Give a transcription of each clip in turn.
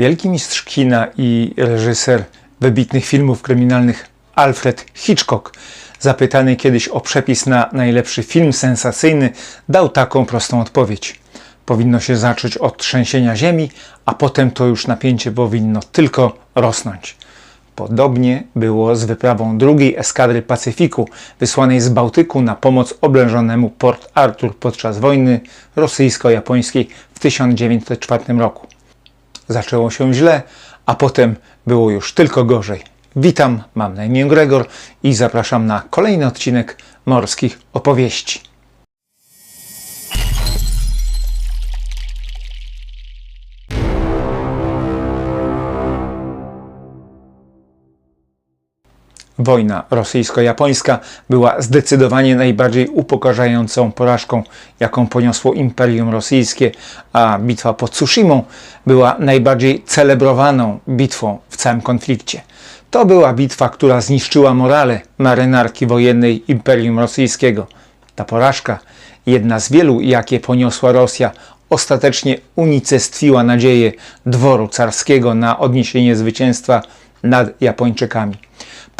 Wielki mistrz kina i reżyser wybitnych filmów kryminalnych Alfred Hitchcock, zapytany kiedyś o przepis na najlepszy film sensacyjny, dał taką prostą odpowiedź. Powinno się zacząć od trzęsienia ziemi, a potem to już napięcie powinno tylko rosnąć. Podobnie było z wyprawą drugiej eskadry Pacyfiku, wysłanej z Bałtyku na pomoc oblężonemu Port Arthur podczas wojny rosyjsko-japońskiej w 1904 roku. Zaczęło się źle, a potem było już tylko gorzej. Witam, mam na imię Gregor i zapraszam na kolejny odcinek morskich opowieści. Wojna rosyjsko-japońska była zdecydowanie najbardziej upokarzającą porażką, jaką poniosło Imperium Rosyjskie, a bitwa pod Tsushimą była najbardziej celebrowaną bitwą w całym konflikcie. To była bitwa, która zniszczyła morale marynarki wojennej Imperium Rosyjskiego. Ta porażka, jedna z wielu, jakie poniosła Rosja, ostatecznie unicestwiła nadzieję dworu carskiego na odniesienie zwycięstwa nad Japończykami.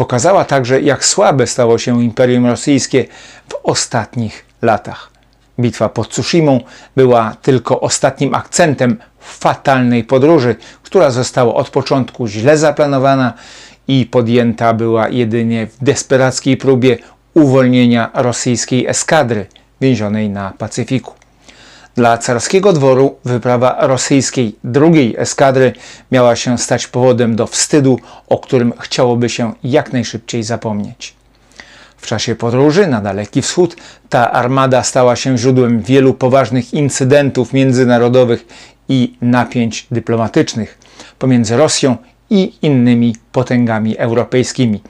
Pokazała także, jak słabe stało się Imperium Rosyjskie w ostatnich latach. Bitwa pod Tsushimą była tylko ostatnim akcentem fatalnej podróży, która została od początku źle zaplanowana i podjęta była jedynie w desperackiej próbie uwolnienia rosyjskiej eskadry więzionej na Pacyfiku. Dla carskiego dworu wyprawa rosyjskiej drugiej eskadry miała się stać powodem do wstydu, o którym chciałoby się jak najszybciej zapomnieć. W czasie podróży na Daleki Wschód ta armada stała się źródłem wielu poważnych incydentów międzynarodowych i napięć dyplomatycznych pomiędzy Rosją i innymi potęgami europejskimi.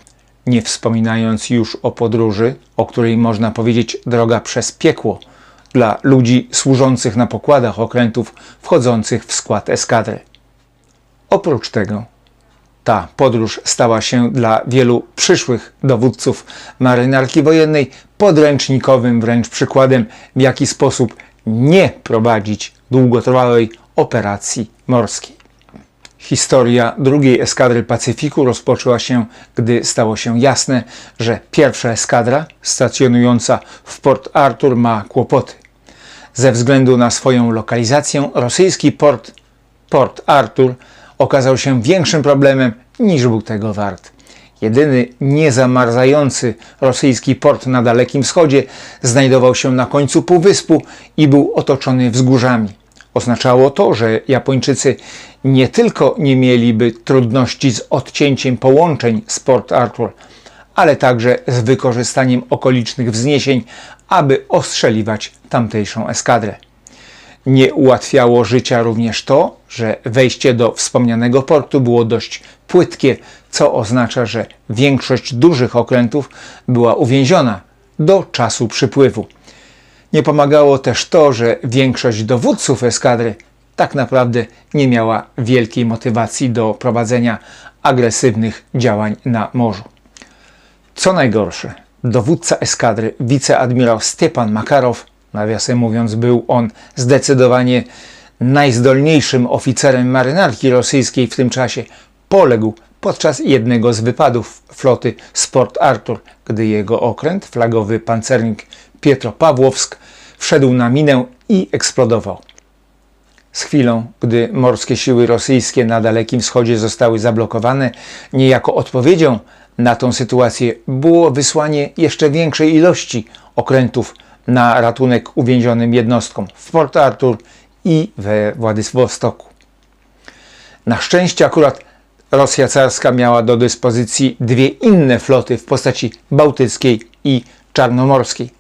Nie wspominając już o podróży, o której można powiedzieć droga przez piekło – dla ludzi służących na pokładach okrętów wchodzących w skład eskadry. Oprócz tego, ta podróż stała się dla wielu przyszłych dowódców marynarki wojennej podręcznikowym wręcz przykładem, w jaki sposób nie prowadzić długotrwałej operacji morskiej. Historia drugiej eskadry Pacyfiku rozpoczęła się, gdy stało się jasne, że pierwsza eskadra stacjonująca w Port Arthur ma kłopoty. Ze względu na swoją lokalizację rosyjski port Port Arthur okazał się większym problemem niż był tego wart. Jedyny niezamarzający rosyjski port na Dalekim Wschodzie znajdował się na końcu półwyspu i był otoczony wzgórzami. Oznaczało to, że Japończycy nie tylko nie mieliby trudności z odcięciem połączeń z Port Arthur, ale także z wykorzystaniem okolicznych wzniesień, aby ostrzeliwać tamtejszą eskadrę. Nie ułatwiało życia również to, że wejście do wspomnianego portu było dość płytkie, co oznacza, że większość dużych okrętów była uwięziona do czasu przypływu. Nie pomagało też to, że większość dowódców eskadry tak naprawdę nie miała wielkiej motywacji do prowadzenia agresywnych działań na morzu. Co najgorsze, dowódca eskadry, wiceadmirał Stepan Makarow, nawiasem mówiąc, był on zdecydowanie najzdolniejszym oficerem marynarki rosyjskiej w tym czasie, poległ podczas jednego z wypadów floty Sport Arthur, gdy jego okręt, flagowy pancernik Pietropawłowsk, wszedł na minę i eksplodował. Z chwilą, gdy morskie siły rosyjskie na Dalekim Wschodzie zostały zablokowane, niejako odpowiedzią na tą sytuację było wysłanie jeszcze większej ilości okrętów na ratunek uwięzionym jednostkom w Port Arthur i we Władywostoku. Na szczęście akurat Rosja carska miała do dyspozycji dwie inne floty w postaci bałtyckiej i czarnomorskiej.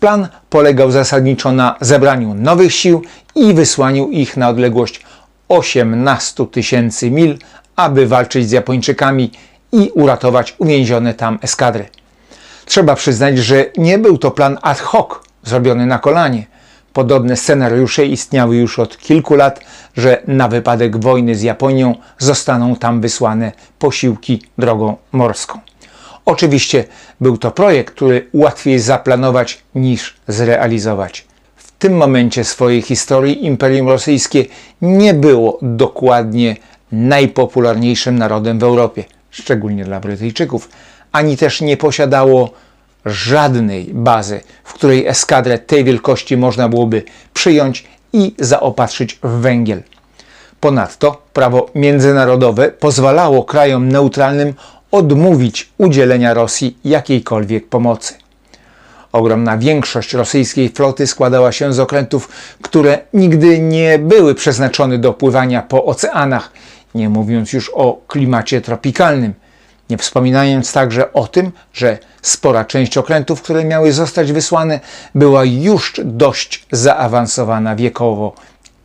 Plan polegał zasadniczo na zebraniu nowych sił i wysłaniu ich na odległość 18 tysięcy mil, aby walczyć z Japończykami i uratować uwięzione tam eskadry. Trzeba przyznać, że nie był to plan ad hoc, zrobiony na kolanie. Podobne scenariusze istniały już od kilku lat, że na wypadek wojny z Japonią zostaną tam wysłane posiłki drogą morską. Oczywiście był to projekt, który łatwiej zaplanować niż zrealizować. W tym momencie swojej historii Imperium Rosyjskie nie było dokładnie najpopularniejszym narodem w Europie, szczególnie dla Brytyjczyków, ani też nie posiadało żadnej bazy, w której eskadrę tej wielkości można byłoby przyjąć i zaopatrzyć w węgiel. Ponadto prawo międzynarodowe pozwalało krajom neutralnym odmówić udzielenia Rosji jakiejkolwiek pomocy. Ogromna większość rosyjskiej floty składała się z okrętów, które nigdy nie były przeznaczone do pływania po oceanach, nie mówiąc już o klimacie tropikalnym. Nie wspominając także o tym, że spora część okrętów, które miały zostać wysłane, była już dość zaawansowana wiekowo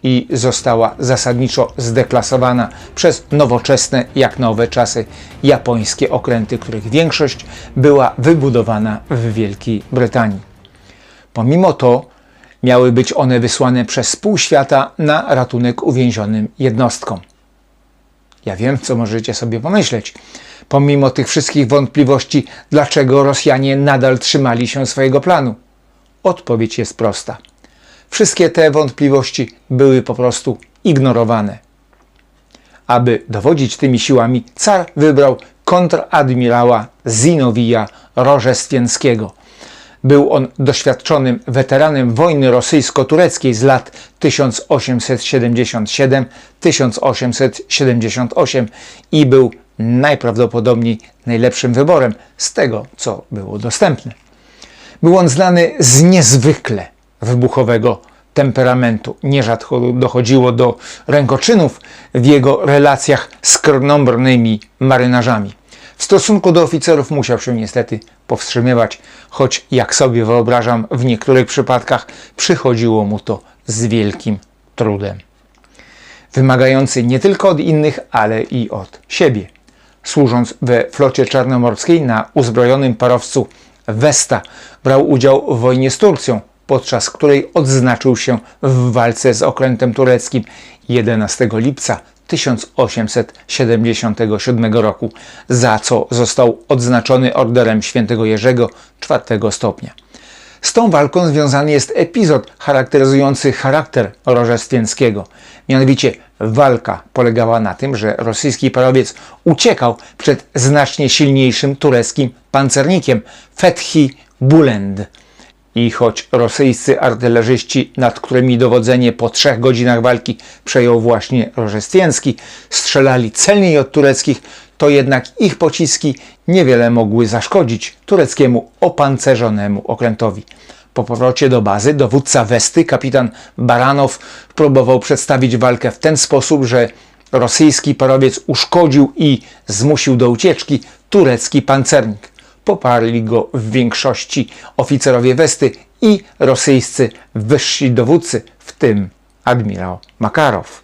i została zasadniczo zdeklasowana przez nowoczesne, jak nowe czasy, japońskie okręty, których większość była wybudowana w Wielkiej Brytanii. Pomimo to miały być one wysłane przez pół świata na ratunek uwięzionym jednostkom. Ja wiem, co możecie sobie pomyśleć. Pomimo tych wszystkich wątpliwości, dlaczego Rosjanie nadal trzymali się swojego planu? Odpowiedź jest prosta. Wszystkie te wątpliwości były po prostu ignorowane. Aby dowodzić tymi siłami, car wybrał kontradmirała Zinowija Rożestwieckiego. Był on doświadczonym weteranem wojny rosyjsko-tureckiej z lat 1877-1878 i był najprawdopodobniej najlepszym wyborem z tego, co było dostępne. Był on znany z niezwykle wybuchowego temperamentu. Nierzadko dochodziło do rękoczynów w jego relacjach z krnąbrnymi marynarzami. W stosunku do oficerów musiał się niestety powstrzymywać, choć jak sobie wyobrażam, w niektórych przypadkach przychodziło mu to z wielkim trudem. Wymagający nie tylko od innych, ale i od siebie. Służąc we flocie czarnomorskiej na uzbrojonym parowcu Vesta, brał udział w wojnie z Turcją, podczas której odznaczył się w walce z okrętem tureckim 11 lipca 1877 roku, za co został odznaczony orderem świętego Jerzego czwartego stopnia. Z tą walką związany jest epizod charakteryzujący charakter Rożestwieckiego. Mianowicie walka polegała na tym, że rosyjski parowiec uciekał przed znacznie silniejszym tureckim pancernikiem Fethi Bulend. I choć rosyjscy artylerzyści, nad którymi dowodzenie po trzech godzinach walki przejął właśnie Rożestwiecki, strzelali celniej od tureckich, to jednak ich pociski niewiele mogły zaszkodzić tureckiemu opancerzonemu okrętowi. Po powrocie do bazy dowódca Westy, kapitan Baranow, próbował przedstawić walkę w ten sposób, że rosyjski parowiec uszkodził i zmusił do ucieczki turecki pancernik. Poparli go w większości oficerowie Westy i rosyjscy wyżsi dowódcy, w tym admirał Makarow.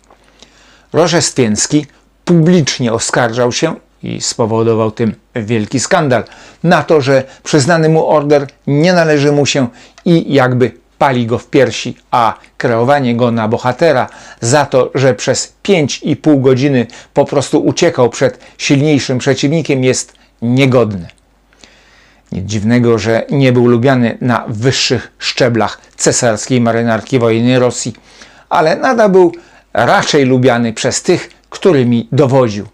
Rożestwiecki publicznie oskarżał się i spowodował tym wielki skandal na to, że przyznany mu order nie należy mu się i jakby pali go w piersi, a kreowanie go na bohatera za to, że przez 5,5 godziny po prostu uciekał przed silniejszym przeciwnikiem jest niegodne. Nic dziwnego, że nie był lubiany na wyższych szczeblach cesarskiej marynarki wojennej Rosji, ale nadal był raczej lubiany przez tych, którymi dowodził.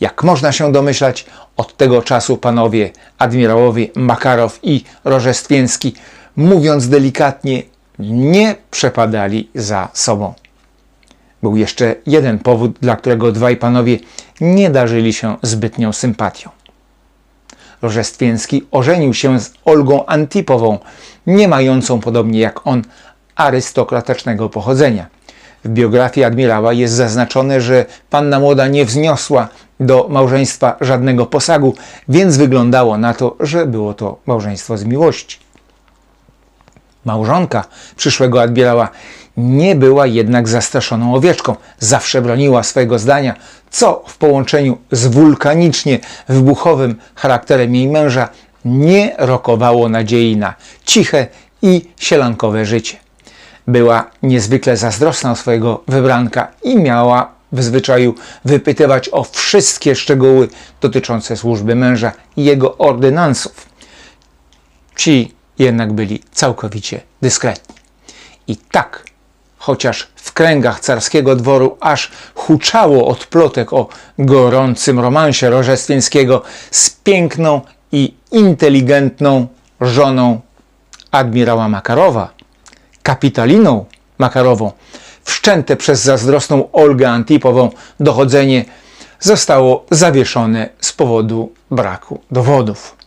Jak można się domyślać, od tego czasu panowie admirałowie Makarow i Rożestwiecki, mówiąc delikatnie, nie przepadali za sobą. Był jeszcze jeden powód, dla którego dwaj panowie nie darzyli się zbytnią sympatią. Rożestwiecki ożenił się z Olgą Antipową, nie mającą podobnie jak on arystokratycznego pochodzenia. W biografii admirała jest zaznaczone, że panna młoda nie wzniosła do małżeństwa żadnego posagu, więc wyglądało na to, że było to małżeństwo z miłości. Małżonka przyszłego admirała nie była jednak zastraszoną owieczką, zawsze broniła swojego zdania, co w połączeniu z wulkanicznie wybuchowym charakterem jej męża nie rokowało nadziei na ciche i sielankowe życie. Była niezwykle zazdrosna o swojego wybranka i miała w zwyczaju wypytywać o wszystkie szczegóły dotyczące służby męża i jego ordynansów. Ci jednak byli całkowicie dyskretni. I tak chociaż w kręgach carskiego dworu aż huczało od plotek o gorącym romansie Rożestwińskiego z piękną i inteligentną żoną admirała Makarowa, kapitaliną Makarową, wszczęte przez zazdrosną Olgę Antipową dochodzenie zostało zawieszone z powodu braku dowodów.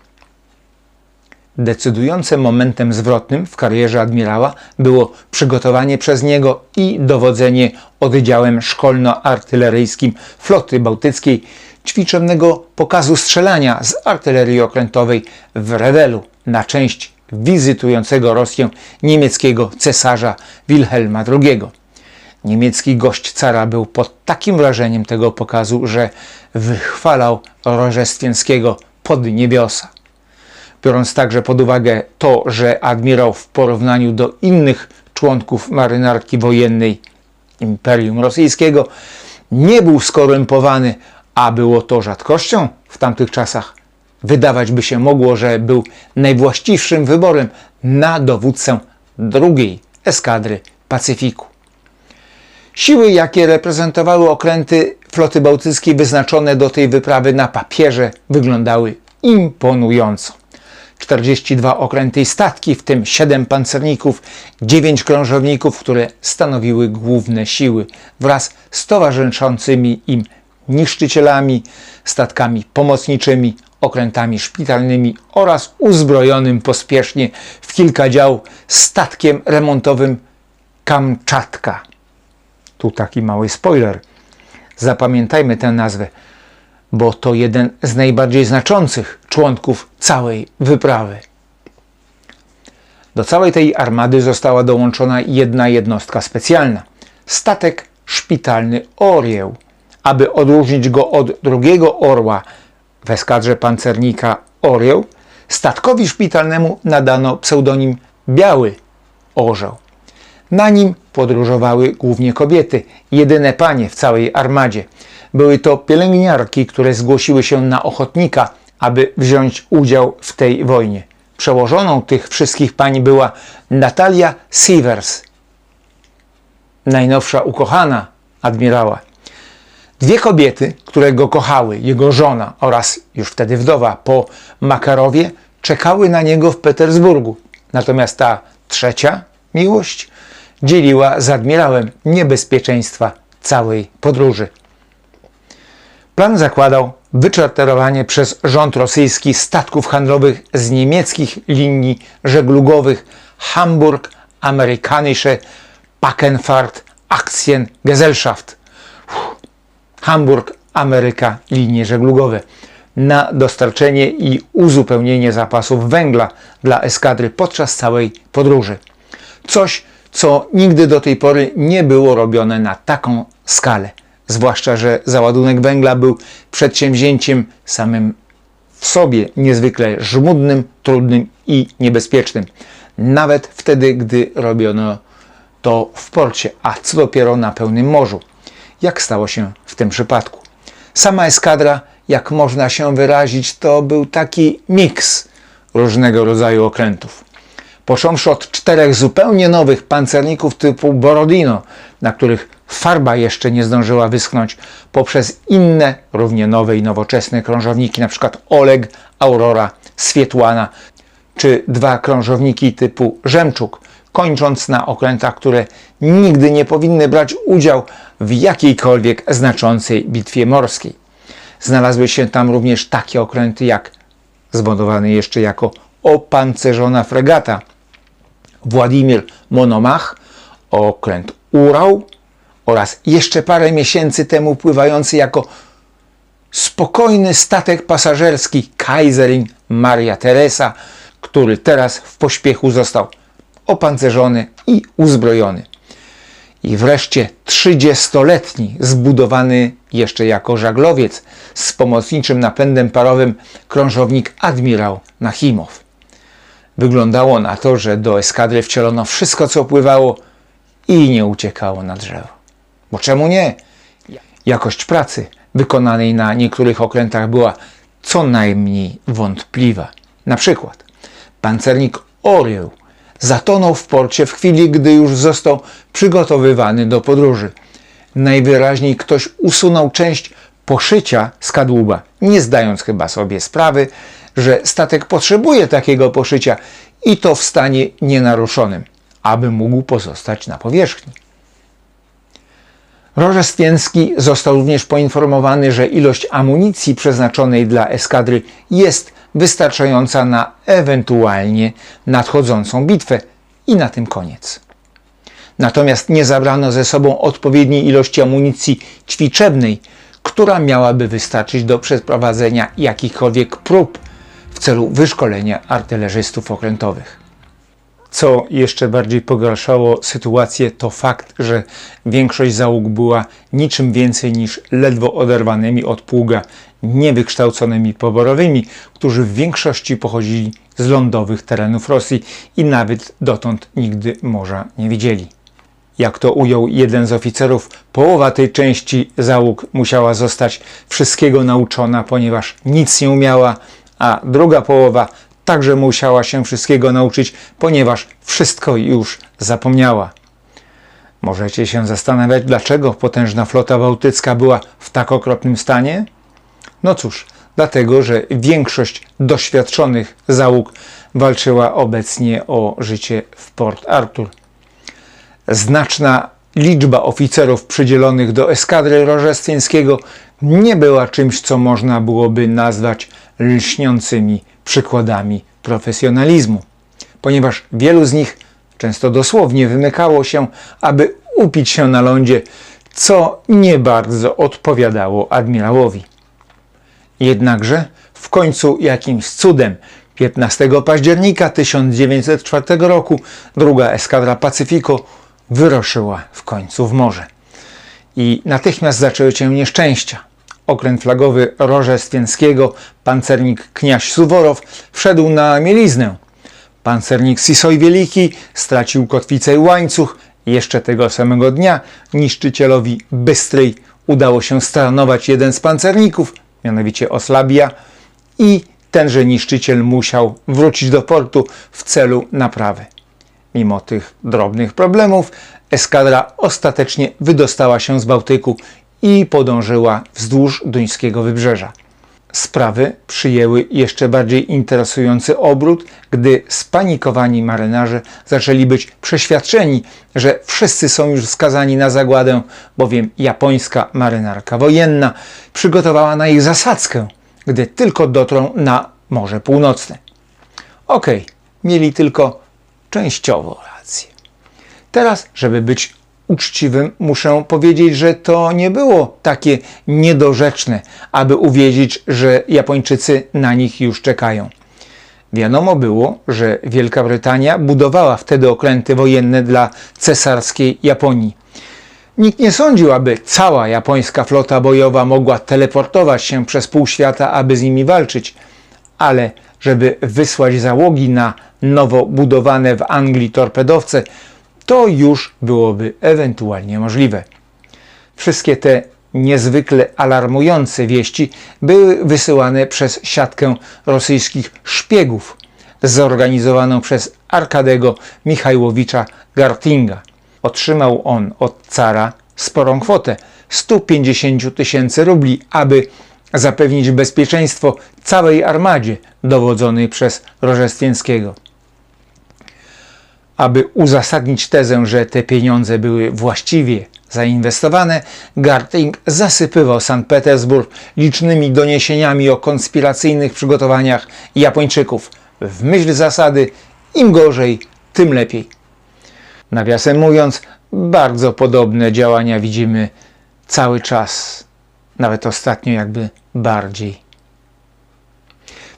Decydującym momentem zwrotnym w karierze admirała było przygotowanie przez niego i dowodzenie oddziałem szkolno-artyleryjskim floty bałtyckiej ćwiczonego pokazu strzelania z artylerii okrętowej w Rewelu na część wizytującego Rosję niemieckiego cesarza Wilhelma II. Niemiecki gość cara był pod takim wrażeniem tego pokazu, że wychwalał Rożestwińskiego pod niebiosa. Biorąc także pod uwagę to, że admirał w porównaniu do innych członków marynarki wojennej Imperium Rosyjskiego nie był skorumpowany, a było to rzadkością w tamtych czasach, wydawać by się mogło, że był najwłaściwszym wyborem na dowódcę drugiej eskadry Pacyfiku. Siły, jakie reprezentowały okręty floty bałtyckiej wyznaczone do tej wyprawy na papierze, wyglądały imponująco. 42 okręty i statki, w tym 7 pancerników, 9 krążowników, które stanowiły główne siły, wraz z towarzyszącymi im niszczycielami, statkami pomocniczymi, okrętami szpitalnymi oraz uzbrojonym pospiesznie w kilka dział statkiem remontowym Kamczatka. Tu taki mały spoiler. Zapamiętajmy tę nazwę, bo to jeden z najbardziej znaczących członków całej wyprawy. Do całej tej armady została dołączona jedna jednostka specjalna statek szpitalny Orieł. Aby odróżnić go od drugiego orła w eskadrze pancernika Orieł, statkowi szpitalnemu nadano pseudonim Biały Orzeł. Na nim podróżowały głównie kobiety, jedyne panie w całej armadzie. Były to pielęgniarki, które zgłosiły się na ochotnika, aby wziąć udział w tej wojnie. Przełożoną tych wszystkich pań była Natalia Sievers, najnowsza ukochana admirała. Dwie kobiety, które go kochały, jego żona oraz już wtedy wdowa po Makarowie, czekały na niego w Petersburgu. Natomiast ta trzecia miłość dzieliła z admirałem niebezpieczeństwa całej podróży. Plan zakładał wyczarterowanie przez rząd rosyjski statków handlowych z niemieckich linii żeglugowych Hamburg, Amerikanische Packenfahrt Aktien Gesellschaft. Hamburg, Ameryka, linie żeglugowe na dostarczenie i uzupełnienie zapasów węgla dla eskadry podczas całej podróży. Coś, co nigdy do tej pory nie było robione na taką skalę. Zwłaszcza, że załadunek węgla był przedsięwzięciem samym w sobie niezwykle żmudnym, trudnym i niebezpiecznym. Nawet wtedy, gdy robiono to w porcie, a co dopiero na pełnym morzu, jak stało się w tym przypadku. Sama eskadra, jak można się wyrazić, to był taki miks różnego rodzaju okrętów począwszy od czterech zupełnie nowych pancerników typu Borodino, na których farba jeszcze nie zdążyła wyschnąć, poprzez inne, równie nowe i nowoczesne krążowniki, np. Oleg, Aurora, Swietłana, czy dwa krążowniki typu Żemczuk, kończąc na okrętach, które nigdy nie powinny brać udział w jakiejkolwiek znaczącej bitwie morskiej. Znalazły się tam również takie okręty jak zbudowany jeszcze jako opancerzona fregata Władimir Monomach, okręt Urał oraz jeszcze parę miesięcy temu pływający jako spokojny statek pasażerski Kaiserin Maria Teresa, który teraz w pośpiechu został opancerzony i uzbrojony. I wreszcie 30-letni, zbudowany jeszcze jako żaglowiec z pomocniczym napędem parowym krążownik Admirał Nachimow. Wyglądało na to, że do eskadry wcielono wszystko, co pływało i nie uciekało na drzewo. Bo czemu nie? Jakość pracy wykonanej na niektórych okrętach była co najmniej wątpliwa. Na przykład pancernik Orieł zatonął w porcie w chwili, gdy już został przygotowywany do podróży. Najwyraźniej ktoś usunął część poszycia z kadłuba, nie zdając chyba sobie sprawy, że statek potrzebuje takiego poszycia i to w stanie nienaruszonym, aby mógł pozostać na powierzchni. Rożestwienski został również poinformowany, że ilość amunicji przeznaczonej dla eskadry jest wystarczająca na ewentualnie nadchodzącą bitwę i na tym koniec. Natomiast nie zabrano ze sobą odpowiedniej ilości amunicji ćwiczebnej, która miałaby wystarczyć do przeprowadzenia jakichkolwiek prób w celu wyszkolenia artylerzystów okrętowych. Co jeszcze bardziej pogarszało sytuację, to fakt, że większość załóg była niczym więcej niż ledwo oderwanymi od pługa, niewykształconymi poborowymi, którzy w większości pochodzili z lądowych terenów Rosji i nawet dotąd nigdy morza nie widzieli. Jak to ujął jeden z oficerów, połowa tej części załóg musiała zostać wszystkiego nauczona, ponieważ nic nie umiała, a druga połowa także musiała się wszystkiego nauczyć, ponieważ wszystko już zapomniała. Możecie się zastanawiać, dlaczego potężna flota bałtycka była w tak okropnym stanie? No cóż, dlatego, że większość doświadczonych załóg walczyła obecnie o życie w Port Arthur. Znaczna liczba oficerów przydzielonych do eskadry Rożestwińskiego nie była czymś, co można byłoby nazwać lśniącymi przykładami profesjonalizmu, ponieważ wielu z nich często dosłownie wymykało się, aby upić się na lądzie, co nie bardzo odpowiadało admirałowi. Jednakże w końcu jakimś cudem 15 października 1904 roku druga eskadra Pacyfiku wyruszyła w końcu w morze. I natychmiast zaczęły się nieszczęścia. Okręt flagowy Rożestwienskiego, pancernik Kniaź Suworow wszedł na mieliznę. Pancernik Sisoj Wieliki stracił kotwicę i łańcuch. Jeszcze tego samego dnia niszczycielowi Bystrej udało się staranować jeden z pancerników, mianowicie Oslabia, i tenże niszczyciel musiał wrócić do portu w celu naprawy. Mimo tych drobnych problemów, eskadra ostatecznie wydostała się z Bałtyku i podążyła wzdłuż duńskiego wybrzeża. Sprawy przyjęły jeszcze bardziej interesujący obrót, gdy spanikowani marynarze zaczęli być przeświadczeni, że wszyscy są już skazani na zagładę, bowiem japońska marynarka wojenna przygotowała na ich zasadzkę, gdy tylko dotrą na Morze Północne. Okej, okay, mieli tylko częściowo rację. Teraz, żeby być uczciwym, muszę powiedzieć, że to nie było takie niedorzeczne, aby uwiedzieć, że Japończycy na nich już czekają. Wiadomo było, że Wielka Brytania budowała wtedy okręty wojenne dla cesarskiej Japonii. Nikt nie sądził, aby cała japońska flota bojowa mogła teleportować się przez pół świata, aby z nimi walczyć, ale żeby wysłać załogi na nowo budowane w Anglii torpedowce, to już byłoby ewentualnie możliwe. Wszystkie te niezwykle alarmujące wieści były wysyłane przez siatkę rosyjskich szpiegów zorganizowaną przez Arkadego Michajłowicza Gartinga. Otrzymał on od cara sporą kwotę 150 tysięcy rubli, aby zapewnić bezpieczeństwo całej armadzie dowodzonej przez Rożestwińskiego. Aby uzasadnić tezę, że te pieniądze były właściwie zainwestowane, Garting zasypywał Sankt Petersburg licznymi doniesieniami o konspiracyjnych przygotowaniach Japończyków w myśl zasady im gorzej, tym lepiej. Nawiasem mówiąc, bardzo podobne działania widzimy cały czas, nawet ostatnio jakby bardziej.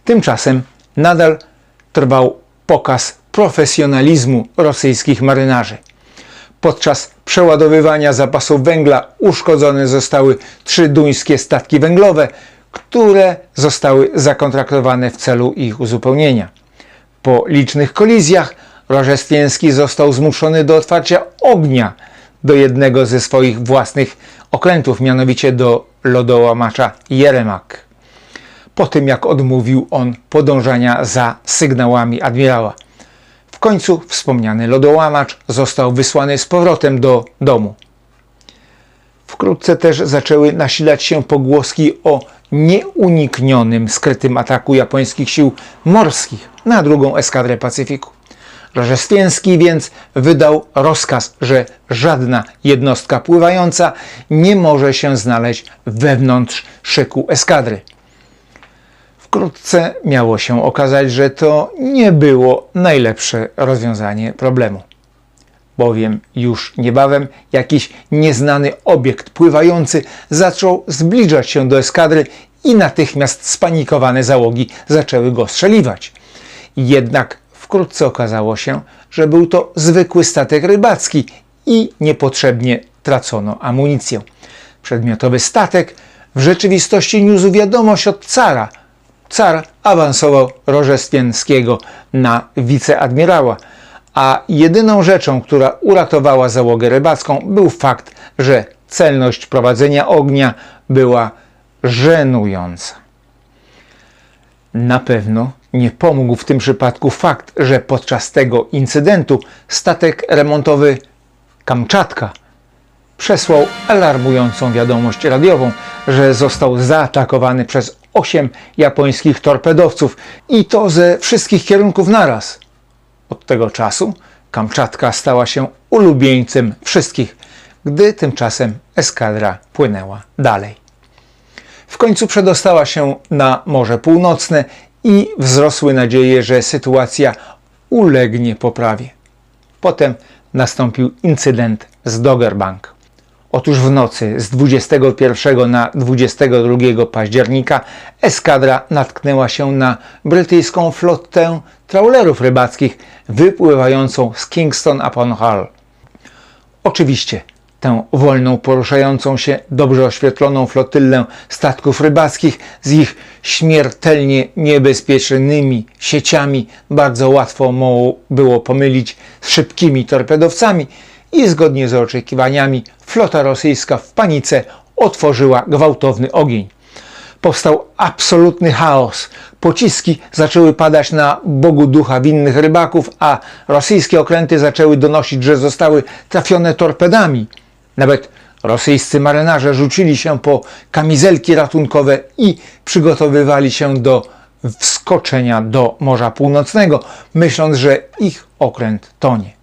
Tymczasem nadal trwał pokaz profesjonalizmu rosyjskich marynarzy. Podczas przeładowywania zapasów węgla uszkodzone zostały trzy duńskie statki węglowe, które zostały zakontraktowane w celu ich uzupełnienia. Po licznych kolizjach Rożestwiński został zmuszony do otwarcia ognia do jednego ze swoich własnych okrętów, mianowicie do lodołamacza Jeremak. Po tym jak odmówił on podążania za sygnałami admirała W końcu wspomniany lodołamacz został wysłany z powrotem do domu. Wkrótce też zaczęły nasilać się pogłoski o nieuniknionym skrytym ataku japońskich sił morskich na drugą eskadrę Pacyfiku. Rożestwiński więc wydał rozkaz, że żadna jednostka pływająca nie może się znaleźć wewnątrz szyku eskadry. Wkrótce miało się okazać, że to nie było najlepsze rozwiązanie problemu bowiem już niebawem jakiś nieznany obiekt pływający zaczął zbliżać się do eskadry i natychmiast spanikowane załogi zaczęły go strzeliwać. Jednak wkrótce okazało się, że był to zwykły statek rybacki i niepotrzebnie tracono amunicję. Przedmiotowy statek w rzeczywistości niósł wiadomość od cara. Car awansował Rożestwińskiego na wiceadmirała – a jedyną rzeczą, która uratowała załogę rybacką, był fakt, że celność prowadzenia ognia była żenująca. Na pewno nie pomógł w tym przypadku fakt, że podczas tego incydentu statek remontowy Kamczatka przesłał alarmującą wiadomość radiową, że został zaatakowany przez osiem japońskich torpedowców i to ze wszystkich kierunków naraz. Od tego czasu Kamczatka stała się ulubieńcem wszystkich, gdy tymczasem eskadra płynęła dalej. W końcu przedostała się na Morze Północne i wzrosły nadzieje, że sytuacja ulegnie poprawie. Potem nastąpił incydent z Doggerbank. Otóż w nocy z 21 na 22 października eskadra natknęła się na brytyjską flotę trawlerów rybackich wypływającą z Kingston upon Hull. Oczywiście tę wolną, poruszającą się, dobrze oświetloną flotyllę statków rybackich z ich śmiertelnie niebezpiecznymi sieciami bardzo łatwo było pomylić z szybkimi torpedowcami i zgodnie z oczekiwaniami flota rosyjska w panice otworzyła gwałtowny ogień. Powstał absolutny chaos. Pociski zaczęły padać na Bogu ducha winnych rybaków, a rosyjskie okręty zaczęły donosić, że zostały trafione torpedami. Nawet rosyjscy marynarze rzucili się po kamizelki ratunkowe i przygotowywali się do wskoczenia do Morza Północnego, myśląc, że ich okręt tonie.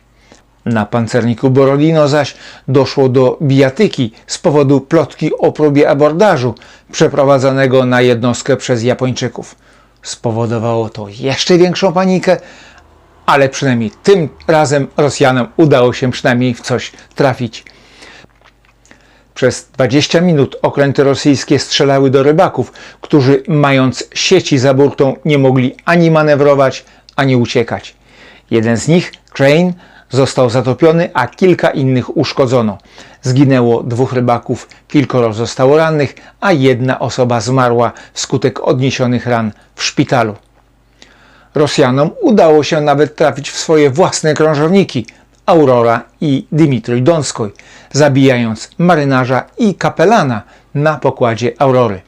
Na pancerniku Borodino zaś doszło do bijatyki z powodu plotki o próbie abordażu przeprowadzonego na jednostkę przez Japończyków. Spowodowało to jeszcze większą panikę, ale przynajmniej tym razem Rosjanom udało się przynajmniej w coś trafić. Przez 20 minut okręty rosyjskie strzelały do rybaków, którzy mając sieci za burtą nie mogli ani manewrować, ani uciekać. Jeden z nich, Crane, został zatopiony, a kilka innych uszkodzono. Zginęło dwóch rybaków, kilkoro zostało rannych, a jedna osoba zmarła wskutek odniesionych ran w szpitalu. Rosjanom udało się nawet trafić w swoje własne krążowniki Aurora i Dmitrij Donskoj, zabijając marynarza i kapelana na pokładzie Aurory.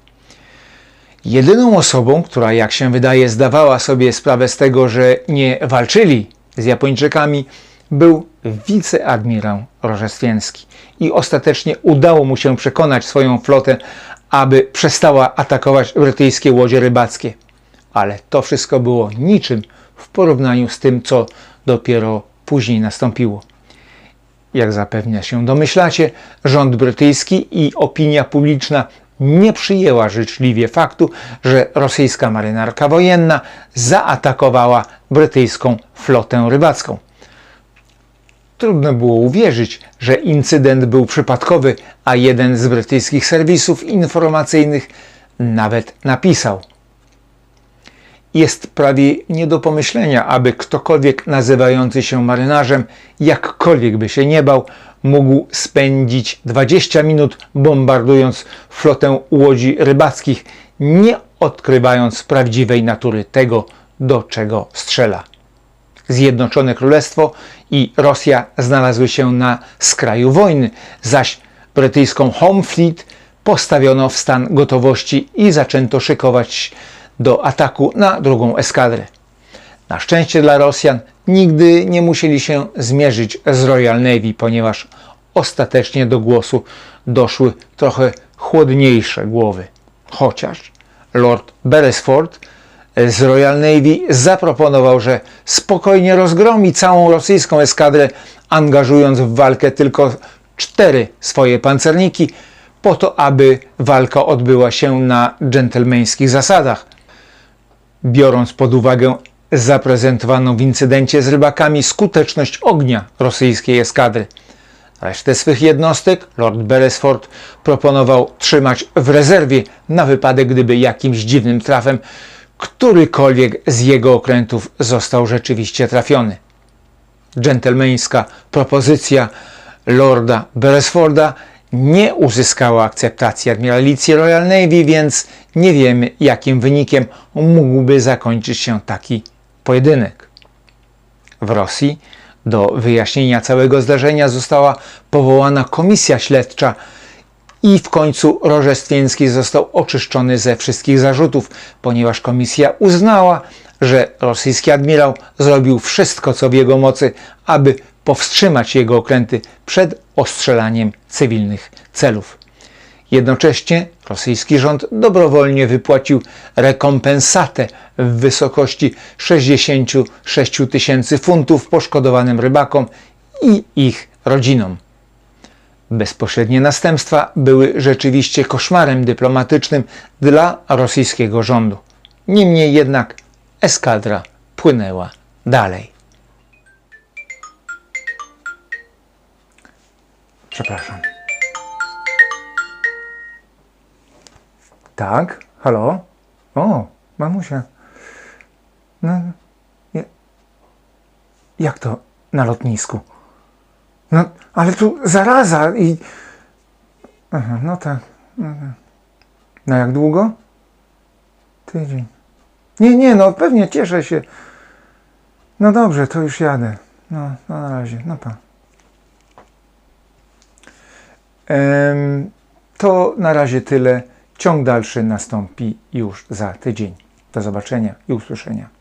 Jedyną osobą, która jak się wydaje zdawała sobie sprawę z tego, że nie walczyli z Japończykami, był wiceadmirał Rożestwiński i ostatecznie udało mu się przekonać swoją flotę, aby przestała atakować brytyjskie łodzie rybackie. Ale to wszystko było niczym w porównaniu z tym, co dopiero później nastąpiło. Jak zapewnia się domyślacie, rząd brytyjski i opinia publiczna nie przyjęła życzliwie faktu, że rosyjska marynarka wojenna zaatakowała brytyjską flotę rybacką. Trudno było uwierzyć, że incydent był przypadkowy, a jeden z brytyjskich serwisów informacyjnych nawet napisał. Jest prawie nie do pomyślenia, aby ktokolwiek nazywający się marynarzem, jakkolwiek by się nie bał, mógł spędzić 20 minut bombardując flotę łodzi rybackich, nie odkrywając prawdziwej natury tego, do czego strzela. Zjednoczone Królestwo i Rosja znalazły się na skraju wojny, zaś brytyjską Home Fleet postawiono w stan gotowości i zaczęto szykować do ataku na drugą eskadrę. Na szczęście dla Rosjan nigdy nie musieli się zmierzyć z Royal Navy, ponieważ ostatecznie do głosu doszły trochę chłodniejsze głowy. Chociaż Lord Beresford z Royal Navy zaproponował, że spokojnie rozgromi całą rosyjską eskadrę, angażując w walkę tylko cztery swoje pancerniki, po to, aby walka odbyła się na dżentelmeńskich zasadach. Biorąc pod uwagę zaprezentowaną w incydencie z rybakami skuteczność ognia rosyjskiej eskadry. Resztę swych jednostek Lord Beresford proponował trzymać w rezerwie na wypadek, gdyby jakimś dziwnym trafem którykolwiek z jego okrętów został rzeczywiście trafiony. Dżentelmeńska propozycja Lorda Beresforda nie uzyskała akceptacji admiralicji Royal Navy, więc nie wiemy, jakim wynikiem mógłby zakończyć się taki pojedynek. W Rosji do wyjaśnienia całego zdarzenia została powołana komisja śledcza i w końcu Rożestwiński został oczyszczony ze wszystkich zarzutów, ponieważ komisja uznała, że rosyjski admirał zrobił wszystko, co w jego mocy, aby powstrzymać jego okręty przed ostrzelaniem cywilnych celów. Jednocześnie rosyjski rząd dobrowolnie wypłacił rekompensatę w wysokości 66 tysięcy funtów poszkodowanym rybakom i ich rodzinom. Bezpośrednie następstwa były rzeczywiście koszmarem dyplomatycznym dla rosyjskiego rządu. Niemniej jednak eskadra płynęła dalej. Przepraszam. Tak? Halo? O, mamusia. No, jak to na lotnisku? No, ale tu zaraza i... Aha, no tak. No, tak. Na jak długo? Tydzień. Nie, nie, no pewnie cieszę się. No dobrze, to już jadę. No, no na razie. No pa. Em, to na razie tyle. Ciąg dalszy nastąpi już za tydzień. Do zobaczenia i usłyszenia.